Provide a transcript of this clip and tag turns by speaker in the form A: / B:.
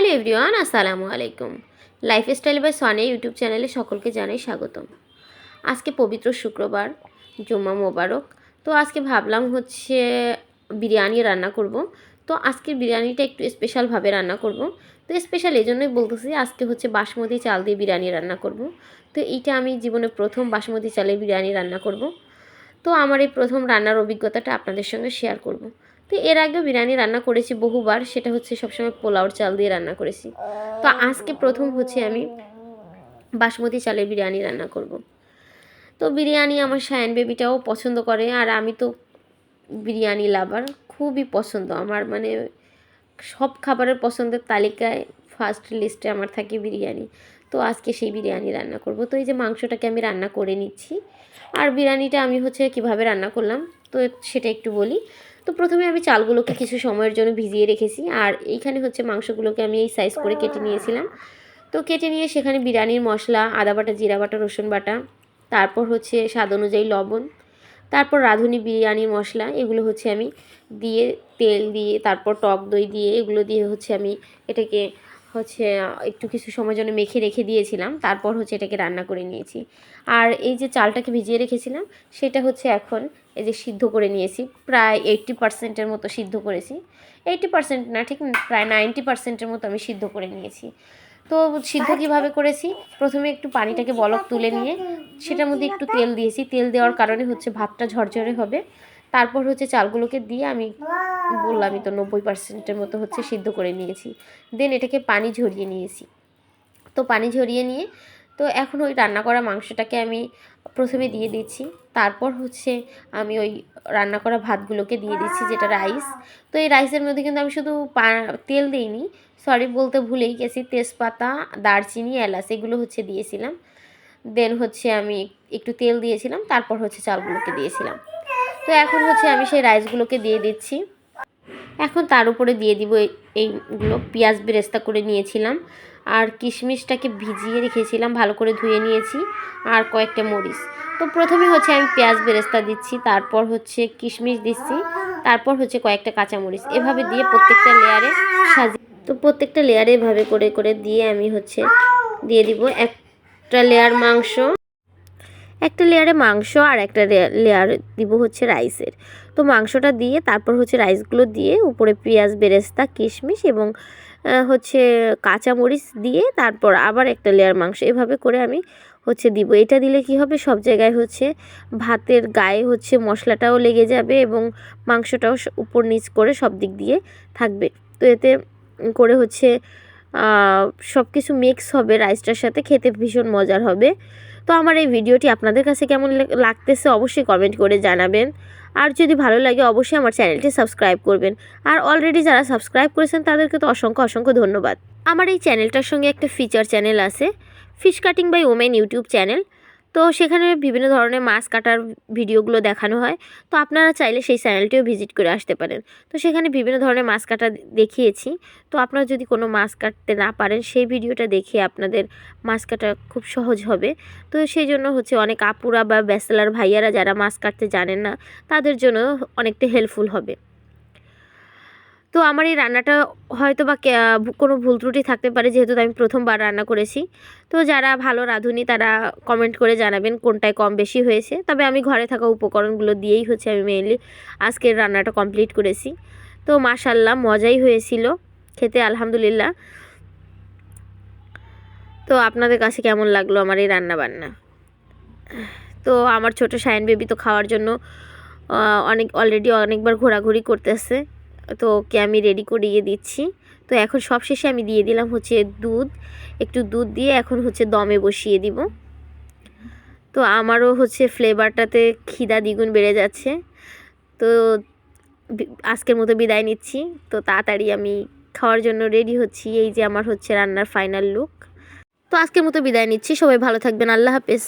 A: Hello everyone, আসসালামু আলাইকুম। Lifestyle by সনে ইউটিউব চ্যানেলে সকলকে জানাই স্বাগতম। আজকে পবিত্র শুক্রবার, জুম্মা মোবারক। তো আজকে ভাবলাম হচ্ছে বিরিয়ানি রান্না করব। তো আজকের বিরিয়ানিটা একটু স্পেশালভাবে রান্না করব। তো স্পেশাল এই জন্যই বলতেছি আজকে হচ্ছে বাসমতি চাল দিয়ে বিরিয়ানি রান্না করব। তো এইটা আমি জীবনে প্রথম বাসমতি চালের বিরিয়ানি রান্না করব। তো আমার এই প্রথম রান্নার অভিজ্ঞতাটা আপনাদের সঙ্গে শেয়ার করব। তো এর আগেও বিরিয়ানি রান্না করেছি বহুবার, সেটা হচ্ছে সবসময় পোলাওর চাল দিয়ে রান্না করেছি। তো আজকে প্রথম হচ্ছে আমি বাসমতি চালের বিরিয়ানি রান্না করব। তো বিরিয়ানি আমার সায়ন বেবিটাও পছন্দ করে, আর আমি তো বিরিয়ানি লাভার, খুবই পছন্দ। আমার মানে সব খাবারের পছন্দের তালিকায় ফার্স্ট লিস্টে আমার থাকে বিরিয়ানি। তো আজকে সেই বিরিয়ানি রান্না করব। তো এই যে মাংসটাকে আমি রান্না করে নিচ্ছি, আর বিরিয়ানিটা আমি হচ্ছে কীভাবে রান্না করলাম, তো সেটা একটু বলি। তো প্রথমে আমি চালগুলোকে কিছু সময়ের জন্য ভিজিয়ে রেখেছি, আর এইখানে হচ্ছে মাংসগুলোকে আমি এই সাইজ করে কেটে নিয়েছিলাম। তো কেটে নিয়ে সেখানে বিরিয়ানির মশলা, আদা বাটা, জিরা বাটা, রসুন বাটা, তারপর হচ্ছে স্বাদ অনুযায়ী লবণ, তারপর রাঁধুনি বিরিয়ানির মশলা, এগুলো হচ্ছে আমি দিয়ে তেল দিয়ে, তারপর টক দই দিয়ে, এগুলো দিয়ে হচ্ছে আমি এটাকে হচ্ছে একটু কিছু সময় জন্য মেখে রেখে দিয়েছিলাম তারপর হচ্ছে এটাকে রান্না করে নিয়েছি। আর এই যে চালটাকে ভিজিয়ে রেখেছিলাম সেটা হচ্ছে এখন এই যে সিদ্ধ করে নিয়েছি প্রায় এইট্টি পার্সেন্টের মতো সিদ্ধ করেছি। এইট্টি পার্সেন্ট না ঠিক প্রায় নাইনটি পার্সেন্টের মতো আমি সিদ্ধ করে নিয়েছি। তো সিদ্ধ কীভাবে করেছি প্রথমে একটু পানিটাকে বলক তুলে নিয়ে সেটার মধ্যে একটু তেল দিয়েছি তেল দেওয়ার কারণে হচ্ছে ভাতটা ঝরঝরে হবে। তারপর হচ্ছে চালগুলোকে দিয়ে আমি বললামই তো, নব্বই পার্সেন্টের মতো হচ্ছে সিদ্ধ করে নিয়েছি। দেন এটাকে পানি ঝরিয়ে নিয়েছি। তো পানি ঝরিয়ে নিয়ে, তো এখন ওই রান্না করা মাংসটাকে আমি প্রথমে দিয়ে দিচ্ছি। তারপর হচ্ছে আমি ওই রান্না করা ভাতগুলোকে দিয়ে দিচ্ছি, যেটা রাইস তো এই রাইসের মধ্যে কিন্তু আমি শুধু তেল দিইনি সরি বলতে ভুলেই গেছি, তেজপাতা, দারচিনি, এলাচ, এগুলো হচ্ছে দিয়েছিলাম। দেন হচ্ছে আমি একটু তেল দিয়েছিলাম, তারপর হচ্ছে চালগুলোকে দিয়েছিলাম। তো এখন হচ্ছে আমি সেই রাইসগুলোকে দিয়ে দিচ্ছি। এখন তার উপরে দিয়ে দিব এইগুলো পেঁয়াজ বেরেস্তা করে নিয়েছিলাম। আর কিশমিশটাকে ভিজিয়ে রেখেছিলাম, ভালো করে ধুয়ে নিয়েছি, আর কয়েকটা মরিচ। তো প্রথমে হচ্ছে আমি পেঁয়াজ বেরেস্তা দিচ্ছি, তারপর হচ্ছে কিশমিশ দিচ্ছি, তারপর হচ্ছে কয়েকটা কাঁচামরিচ। এভাবে দিয়ে প্রত্যেকটা লেয়ারে সাজিয়ে তো প্রত্যেকটা লেয়ারে এভাবে করে করে দিয়ে আমি হচ্ছে দিয়ে দিব একটা লেয়ার মাংস। একটা লেয়ারে মাংস আর একটা লেয়ার দিব হচ্ছে রাইসের। তো মাংসটা দিয়ে, তারপর হচ্ছে রাইসগুলো দিয়ে উপরে পেঁয়াজ, বেরেস্তা, কিশমিশ এবং হচ্ছে কাঁচামরিচ দিয়ে তারপর আবার একটা লেয়ার মাংস এভাবে করে আমি হচ্ছে দিব। এটা দিলে কি হবে? সব জায়গায় হচ্ছে ভাতের গায়ে হচ্ছে মশলাটাও লেগে যাবে এবং মাংসটাও উপর নিচ করে সব দিক দিয়ে থাকবে। তো এতে করে হচ্ছে সব কিছু মিক্স হবে, রাইসটার সাথে খেতে ভীষণ মজার হবে। তো আমার এই ভিডিওটি আপনাদের কাছে কেমন লাগতেছে অবশ্যই কমেন্ট করে জানাবেন। আর যদি ভালো লাগে অবশ্যই আমার চ্যানেলটি সাবস্ক্রাইব করবেন। আর অলরেডি যারা সাবস্ক্রাইব করেছেন তাদেরকে তো অসংখ্য অসংখ্য ধন্যবাদ। আমার এই চ্যানেলটার সঙ্গে একটা ফিচার চ্যানেল আছে fish cutting by women YouTube channel তো সেখানে বিভিন্ন ধরনের মাছ কাটার ভিডিওগুলো দেখানো হয়। তো আপনারা চাইলে সেই চ্যানেলটিও ভিজিট করে আসতে পারেন। তো সেখানে বিভিন্ন ধরনের মাছ কাটা দেখিয়েছি। তো আপনারা যদি কোনো মাছ কাটতে না পারেন, সেই ভিডিওটা দেখে আপনাদের মাছ কাটা খুব সহজ হবে। তো সেই জন্য হচ্ছে অনেক আপুরা বা ব্যাচেলার ভাইয়ারা যারা মাছ কাটতে জানেন না, তাদের জন্য অনেকটা হেল্পফুল হবে। তো আমার এই রান্নাটা হয়তো বা কোনো ভুল ত্রুটি থাকতে পারে, যেহেতু আমি প্রথমবার রান্না করেছি। তো যারা ভালো রাঁধুনি, তারা কমেন্ট করে জানাবেন কোনটায় কম বেশি হয়েছে। তবে আমি ঘরে থাকা উপকরণগুলো দিয়েই হচ্ছে আমি মেনলি আজকের রান্নাটা কমপ্লিট করেছি। তো মাশাল্লাহ মজাই হয়েছিল খেতে, আলহামদুলিল্লাহ। তো আপনাদের কাছে কেমন লাগল আমার এই রান্না বান্না? তো আমার ছোট সায়ন বেবি তো খাওয়ার জন্য অনেক অলরেডি অনেকবার ঘোরাঘুরি করতেছে। তো ওকে আমি রেডি করিয়ে দিচ্ছি। তো এখন সব শেষে আমি দিয়ে দিলাম হচ্ছে দুধ। একটু দুধ দিয়ে এখন হচ্ছে দমে বসিয়ে দিব। তো আমারও হচ্ছে ফ্লেভারটাতে খিদা দ্বিগুণ বেড়ে যাচ্ছে। তো আজকের মতো বিদায় নিচ্ছি। তো তাড়াতাড়ি আমি খাওয়ার জন্য রেডি হচ্ছি। এই যে আমার হচ্ছে রান্নার ফাইনাল লুক তো আজকের মতো বিদায় নিচ্ছি। সবাই ভালো থাকবেন। আল্লাহ হাফেজ।